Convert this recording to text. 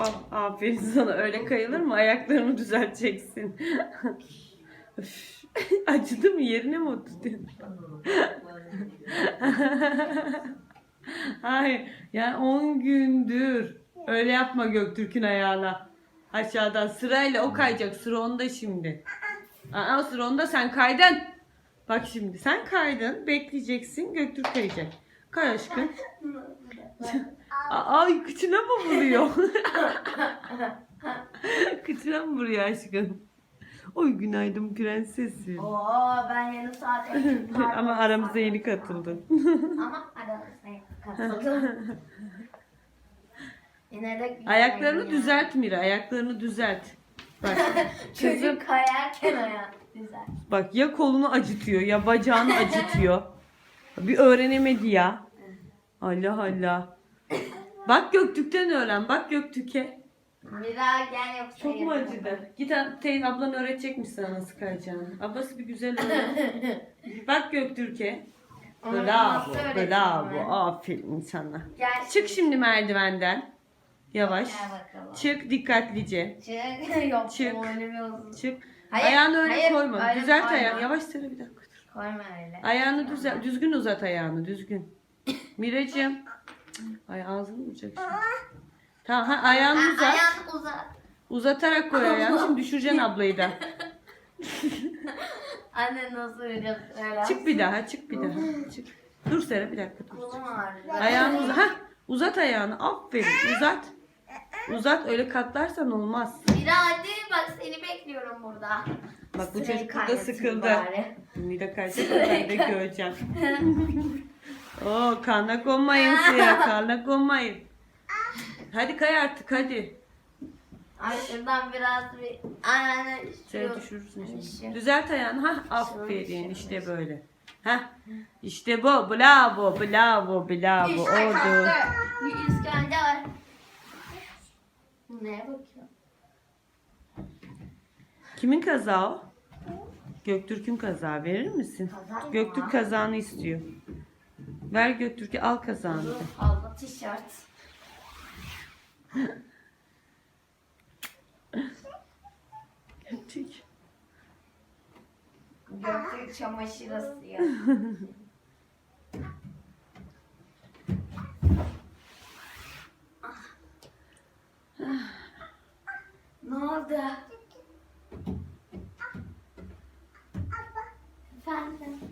Oh, aferin sana öyle kayılır mı? Ayaklarını düzelteceksin. Acıdı mı? Yerine mi oturtun? Hayır. Yani 10 gündür. Öyle yapma Göktürk'ün ayağına. Aşağıdan sırayla o kayacak. Sıra onda şimdi. Aa, sıra onda sen kaydın. Bak şimdi sen kaydın. Bekleyeceksin. Göktürk kayacak. Kay aşkım. Ay kıçına mı vuruyor? kıçına mı vuruyor aşkım? Oy günaydın prensesim. Oo ben yarım saat Ama aramıza yeni katıldın. Ama aramıza katıldım. Yine de Ayaklarını ya. düzelt Mira. Ayaklarını düzelt. Bak kızım Çocuk kayarken ayak güzel. bak ya kolunu acıtıyor ya bacağını acıtıyor. Bir öğrenemedi ya. Allah Allah. Bak Göktürk'ten öğren. Bak Göktürk'e. Mira gel yoksa Çok mu acıdı? Git an- teyze ablan öğretecekmiş sana nasıl kayacağını. Ablası bir güzel öğret. Bak Göktürk'e. Onu Bravo, nasıl öğreteyim bravo. ben? Aferin sana. Gel Çık şimdi merdivenden. Yavaş. Gel bakalım. Çık dikkatlice. Çık. Yok Çık. Çık. Hayır, ayağını öyle hayır, koyma. öyle Düzelt koyma. ayağını. Yavaş sene bir dakika. Koyma öyle. Ayağını düzelt. Düzgün uzat ayağını. Düzgün. Miracığım. Ay ağzını vuracak şimdi. Tamam ha, ayağını uzat. Ayağını uzat. Uzatarak koy ayağını. Şimdi düşüreceksin ablayı da. Anne nasıl öyle? Çık bir daha. Çık bir daha. Çık. Dur Sera bir dakika dur. Kolum ağrıyor. Ayağını uzat. Hah, uzat ayağını. Aferin. Uzat. Uzat. Öyle katlarsan olmaz. Mira hadi bak seni bekliyorum burada. Bak bu Sırayı çocuk burada kaynatayım sıkıldı. bari. Mira kaçtı ben de göreceğim. Oo karnına konmayın suya. Karnına konmayın. Hadi kay artık hadi. Ay şuradan biraz bir... Anne Seni şu... düşürürsün Şu- şimdi. Düzelt ayağını. Hah aferin işte böyle. Hah işte bu. Bravo bravo bravo. Oldu. Bir İskender. Neye bakıyorsun? Kimin kazağı o? Göktürk'ün kazağı verir misin? Kazak mı? Göktürk kazağını istiyor. Ver Göktürk'e al kazağını. Fazla tişört. Göktürk. Göktürk çamaşır asıyor. ne oldu? 干了